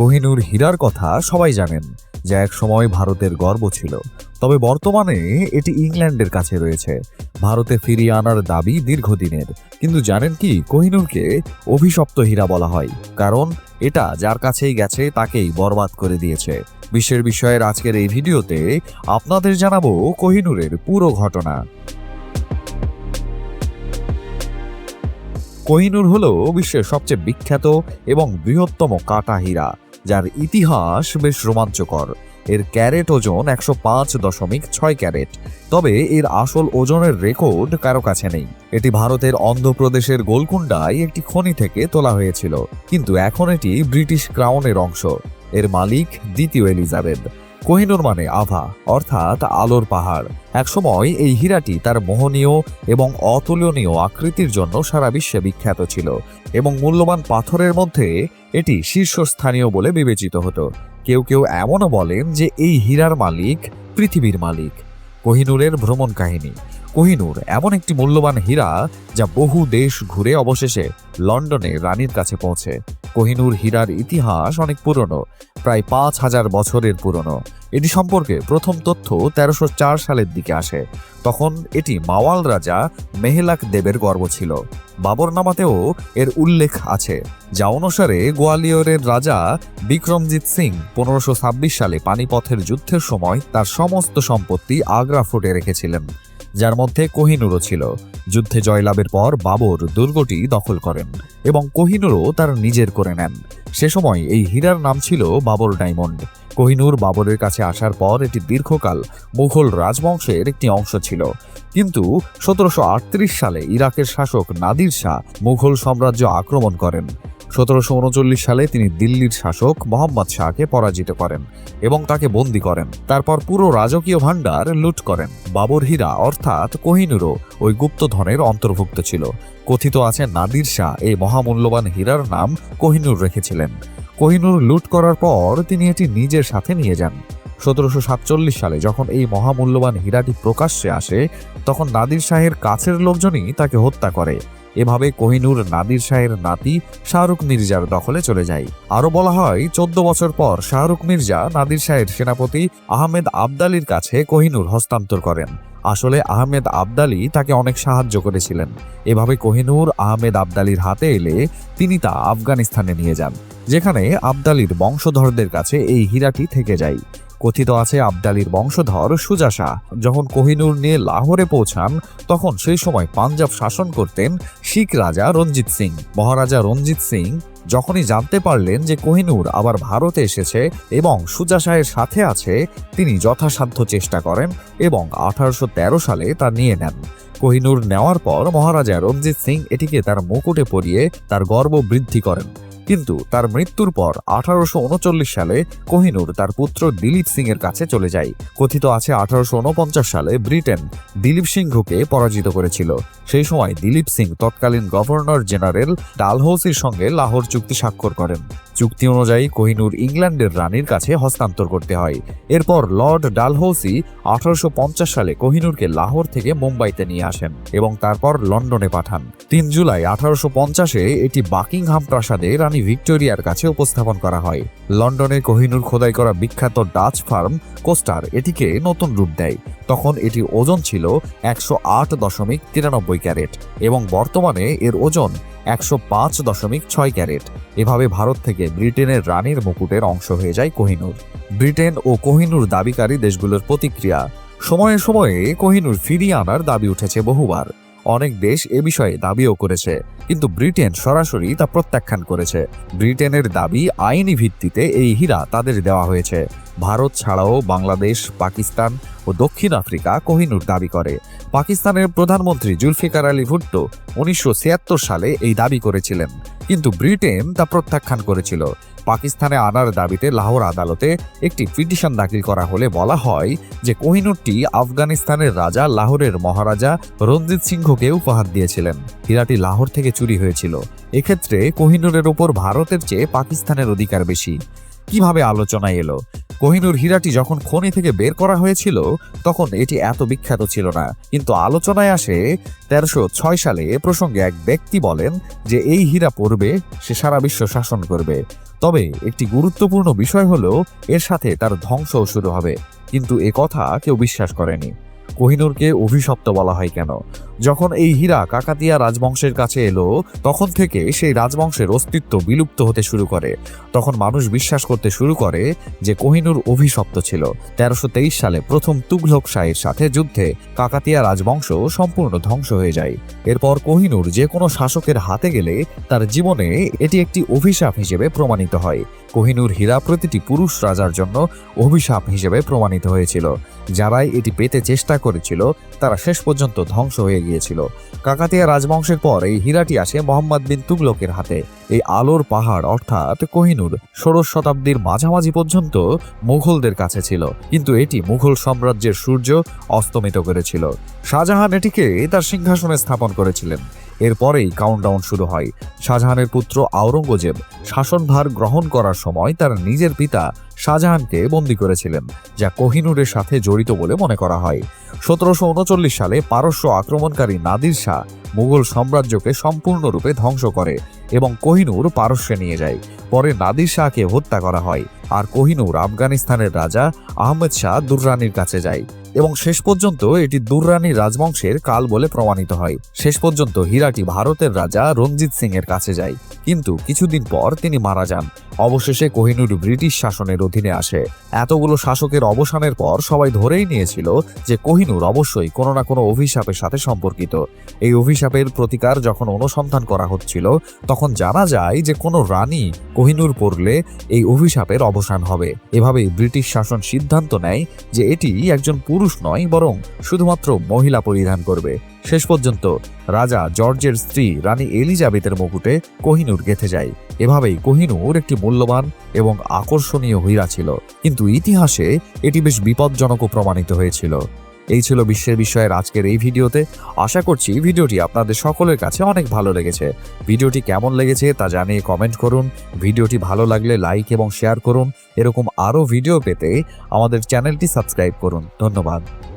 কোহিনুর হীরার কথা সবাই জানেন, যা এক সময় ভারতের গর্ব ছিল। তবে বর্তমানে এটি ইংল্যান্ডের কাছে রয়েছে। ভারতে ফিরিয়ে আনার দাবি দীর্ঘদিনের। কিন্তু জানেন কি, কোহিনুরকে অভিশপ্ত হীরা বলা হয়। কারণ এটা যার কাছেই গেছে, তাকেই বরবাদ করে দিয়েছে। বিশ্বের বিষয়ের আজকের এই ভিডিওতে আপনাদের জানাব কোহিনুরের পুরো ঘটনা। কোহিনুর হলো বিশ্বের সবচেয়ে বিখ্যাত এবং বৃহত্তম কাটা হীরা। যার ইতিহাস বেশ রোমাঞ্চকর। এর ক্যারেট ওজন একশো পাঁচ দশমিক ছয় ক্যারেট। তবে এর আসল ওজনের রেকর্ড কারও কাছে নেই। এটি ভারতের অন্ধ্রপ্রদেশের গোলকুন্ডায় একটি খনি থেকে তোলা হয়েছিল। কিন্তু এখন এটি ব্রিটিশ ক্রাউনের অংশ। এর মালিক দ্বিতীয় এলিজাবেথ। কোহিনুর মানে আভা, অর্থাৎ আলোর পাহাড়। একসময় এই হীরাটি তার মোহনীয় এবং অতুলনীয় আকৃতির জন্য সারা বিশ্বে বিখ্যাত ছিল এবং মূল্যবান পাথরের মধ্যে এটি শীর্ষস্থানীয় বলে বিবেচিত হতো। কেউ কেউ এমনও বলেন যে এই হীরার মালিক পৃথিবীর মালিক, কোহিনুরের ভ্রমণ কাহিনী। কোহিনুর এমন একটি মূল্যবান হীরা যা বহু দেশ ঘুরে অবশেষে লন্ডনে রানীর কাছে পৌঁছে। কোহিনুর হীরার ইতিহাস অনেক পুরনো, প্রায় পাঁচ হাজার বছরের পুরনো। এটি সম্পর্কে প্রথম তথ্য তেরোশো সালের দিকে আসে। তখন এটি মাওয়াল রাজা মেহেলাক দেবের গর্ব ছিল। বাবরনামাতেও এর উল্লেখ আছে, যা অনুসারে গোয়ালিয়রের রাজা বিক্রমজিৎ সিং পনেরোশো সালে পানিপথের যুদ্ধের সময় তার সমস্ত সম্পত্তি আগ্রা ফোর্টে রেখেছিলেন। যার মধ্যে কোহিনুরও ছিল। যুদ্ধে জয়লাভের পর বাবর দুর্গটি দখল করেন এবং কোহিনুরও তার নিজের করে নেন। সে সময় এই হীরার নাম ছিল বাবর ডায়মন্ড। কোহিনুর বাবরের কাছে আসার পর এটি দীর্ঘকাল মুঘল রাজবংশের একটি অংশ ছিল। কিন্তু সতেরোশো আটত্রিশ সালে ইরাকের শাসক নাদির শাহ মুঘল সাম্রাজ্য আক্রমণ করেন। সতেরোশো উনচল্লিশ সালে তিনি দিল্লির শাসক মোহাম্মদ শাহকে পরাজিত করেন এবং তাকে বন্দী করেন। তারপর পুরো রাজকীয় ভাণ্ডার লুট করেন। বাবর হীরা অর্থাৎ কোহিনুরও ওই গুপ্তধনের অন্তর্ভুক্ত ছিল। কথিত আছে, নাদির শাহ এই মহামূল্যবান হীরার নাম কোহিনুর রেখেছিলেন। কোহিনুর লুট করার পর তিনি এটি নিজের সাথে নিয়ে যান। সতেরোশো সাতচল্লিশ সালে যখন এই মহামূল্যবান হীরাটি প্রকাশ্যে আসে, তখন নাদির শাহের কাছের লোকজনই তাকে হত্যা করে। এভাবে কোহিনুর নাদির শাহের নাতি শাহরুখ মির্জার দখলে চলে যায়। আরও বলা হয়, চোদ্দ বছর পর শাহরুখ মির্জা নাদির শাহের সেনাপতি আহমেদ আবদালির কাছে কোহিনুর হস্তান্তর করেন। আসলে আহমেদ আবদালি তাকে অনেক সাহায্য করেছিলেন। এভাবে কোহিনুর আহমেদ আবদালির হাতে এলে তিনি তা আফগানিস্তানে নিয়ে যান, যেখানে আবদালির বংশধরদের কাছে এই হীরাটি থেকে যায়। কথিত আছে আবদালির বংশধর সুজা শাহ। যখন কোহিনুর নিয়ে লাহোরে পৌঁছান, তখন সেই সময় পাঞ্জাব শাসন করতেন শিখ রাজা রঞ্জিত সিং। মহারাজা রঞ্জিত সিং যখনই জানতে পারলেন যে কোহিনুর আবার ভারতে এসেছে এবং সুজা শাহের সাথে আছে, তিনি যথাসাধ্য চেষ্টা করেন এবং আঠারোশো তেরো সালে তা নিয়ে নেন। কোহিনুর নেওয়ার পর মহারাজা রঞ্জিত সিং এটিকে তার মুকুটে পরিয়ে তার গর্ব বৃদ্ধি করেন। কিন্তু তার মৃত্যুর পর আঠারোশো উনচল্লিশ সালে কোহিনুর তার পুত্র দিলীপ সিং এর কাছে চলে যায়। কথিত আছে আঠারোশো ঊনপঞ্চাশ সালে ব্রিটেন দিলীপ সিংহকে পরাজিত করেছিল। সেই সময় দিলীপ সিং তৎকালীন গভর্নর জেনারেল ডালহৌসির সঙ্গে লাহোর চুক্তি স্বাক্ষর করেন। চুক্তি অনুযায়ী কোহিনুর ইংল্যান্ডের রানীর কাছে হস্তান্তর করতে হয়। এরপর লর্ড ডালহৌসি আঠারোশো পঞ্চাশ সালে কোহিনুরকে লাহোর থেকে মুম্বাইতে নিয়ে আসেন এবং তারপর লন্ডনে পাঠান। তিন জুলাই আঠারোশো পঞ্চাশে এটি বাকিংহাম প্রাসাদে রানী ভিক্টোরিয়ার কাছে উপস্থাপন করা হয়। লন্ডনে কোহিনুর খোদাই করা বিখ্যাত ডাচ ফার্ম কোস্টার এটিকে নতুন রূপ দেয়। তখন এটির ওজন ছিল একশো আট দশমিক তিরানব্বই ক্যারেট এবং বর্তমানে এর ওজন একশো পাঁচ দশমিক ছয় ক্যারেট। এভাবে ভারত থেকে ব্রিটেনের রানীর মুকুটের অংশ হয়ে যায় কোহিনুর। ব্রিটেন ও কোহিনুর দাবিকারী দেশগুলোর প্রতিক্রিয়া। সময়ে সময়ে কোহিনুর ফিরিয়ে আনার দাবি উঠেছে বহুবার। অনেক দেশ এ বিষয়ে দাবিও করেছে। কিন্তু ব্রিটেন সরাসরি তা প্রত্যাখ্যান করেছে। ব্রিটেনের দাবি আইনি ভিত্তিতে এই হীরা তাদের দেওয়া হয়েছে। ভারত ছাড়াও বাংলাদেশ, পাকিস্তান ও দক্ষিণ আফ্রিকা কোহিনুর দাবি করে। পাকিস্তানের প্রধানমন্ত্রী জুলফিকার আলী ভুট্টো উনিশশো ছিয়াত্তর সালে এই দাবি করেছিলেন। কিন্তু ব্রিটেন তা প্রত্যাখ্যান করেছিল। পাকিস্তানে আনার দাবিতে লাহোর আদালতে একটি পিটিশন দাখিল করা হলে বলা হয় যে কোহিনুরটি আফগানিস্তানের রাজা, লাহোরের মহারাজা রঞ্জিত সিংহকে উপহার দিয়েছিলেন। হীরাটি লাহোর থেকে চুরি হয়েছিল। এক্ষেত্রে কোহিনুরের ওপর ভারতের চেয়ে পাকিস্তানের অধিকার বেশি। কীভাবে আলোচনায় এলো? কোহিনুর হীরাটি যখন খনি থেকে বের করা হয়েছিল, তখন এটি এত বিখ্যাত ছিল না। কিন্তু আলোচনায় আসে, তেরোশো ছয় সালে এ প্রসঙ্গে এক ব্যক্তি বলেন যে, এই হীরা পড়বে, সে সারা বিশ্ব শাসন করবে। তবে একটি গুরুত্বপূর্ণ বিষয় হলো, এর সাথে তার ধ্বংস শুরু হবে। কিন্তু এ কথা কেউ বিশ্বাস করেনি। কোহিনুরকে অভিশপ্ত বলা হয় কেন? যখন এই হীরা কাকাতিয়া রাজবংশের কাছে এলো, তখন থেকে সেই রাজবংশের অস্তিত্ব বিলুপ্ত হতে শুরু করে। তখন মানুষ বিশ্বাস করতে শুরু করে যে কোহিনুর অভিশপ্ত ছিল। তেরোশো সালে প্রথম তুঘলক শাহের সাথে যুদ্ধে কাকাতিয়া রাজবংশ সম্পূর্ণ ধ্বংস হয়ে যায়। এরপর কোহিনূর যে কোনো শাসকের হাতে গেলে তার জীবনে এটি একটি অভিশাপ হিসেবে প্রমাণিত হয়। কোহিনূর হীরা প্রতিটি পুরুষ রাজার জন্য অভিশাপ হিসেবে প্রমাণিত হয়েছিল। যারাই এটি পেতে চেষ্টা করেছিল, তারা শেষ পর্যন্ত ধ্বংস হয়ে গিয়েছিল। কাকাতিয়া রাজবংশের পর এই হীরাটি আসে মোহাম্মদ বিন তুগলকের হাতে। এই আলোর পাহাড়, অর্থাৎ কোহিনুর, ষোড়শ শতাব্দীর মাঝামাঝি পর্যন্ত মুঘলদের কাছে ছিল। কিন্তু এটি মুঘল সাম্রাজ্যের সূর্য অস্তমিত করেছিল। শাহজাহান এটিকে তার সিংহাসনে স্থাপন করেছিলেন। এরপরেই কাউন্টডাউন শুরু হয়। শাহজাহানের পুত্র আওরঙ্গজেব শাসনভার গ্রহণ করার সময় তার নিজের পিতা শাহজাহানকে বন্দী করেছিলেন, যা কোহিনূরের সাথে জড়িত বলে মনে করা হয়। সতেরোশো উনচল্লিশ সালে পারস্য আক্রমণকারী নাদির শাহ মুঘল সাম্রাজ্যকে সম্পূর্ণরূপে ধ্বংস করে এবং কোহিনূর পারস্যে নিয়ে যায়। পরে নাদির শাহকে হত্যা করা হয়, আর কোহিনুর আফগানিস্তানের রাজা আহমেদ শাহ দুররানির কাছে যায়। এবং শেষ পর্যন্ত এটি দুররানি রাজবংশের কাল বলে প্রমাণিত হয়। শেষ পর্যন্ত হীরাটি ভারতের রাজা রঞ্জিত সিং এর কাছে যায়। কিন্তু কিছুদিন পর তিনি মারা যান। অবশেষে কোহিনূর ব্রিটিশ শাসনের অধীনে আসে। এতগুলো শাসকের অবসানের পর সবাই ধরেই নিয়েছিল যে কোহিনূর অবশ্যই কোনো না কোনো অভিশাপের সাথে সম্পর্কিত। এই অভিশাপের প্রতিকার যখন অনুসন্ধান করা হচ্ছিল, তখন জানা যায় যে কোনো রানী কোহিনুর পড়লে এই অভিশাপের অবসান হবে। এভাবেই ব্রিটিশ শাসন সিদ্ধান্ত নেয় যে এটি একজন পুরুষ নয়, বরং শুধুমাত্র মহিলা পরিধান করবে। শেষ পর্যন্ত রাজা জর্জের স্ত্রী রানী এলিজাবেথের মুকুটে কোহিনূর গেথে যায়। এভাবেই কোহিনূর একটি মূল্যবান এবং আকর্ষণীয় হীরা ছিল। কিন্তু ইতিহাসে এটি বেশ বিপজ্জনকও প্রমাণিত হয়েছিল। এই ছিল বিশ্বের বিষয়ের আজকের এই ভিডিওতে। আশা করছি ভিডিওটি আপনাদের সকলের কাছে অনেক ভালো লেগেছে। ভিডিওটি কেমন লেগেছে তা জানিয়ে কমেন্ট করুন। ভিডিওটি ভালো লাগলে লাইক এবং শেয়ার করুন। এরকম আরও ভিডিও পেতে আমাদের চ্যানেলটি সাবস্ক্রাইব করুন। ধন্যবাদ।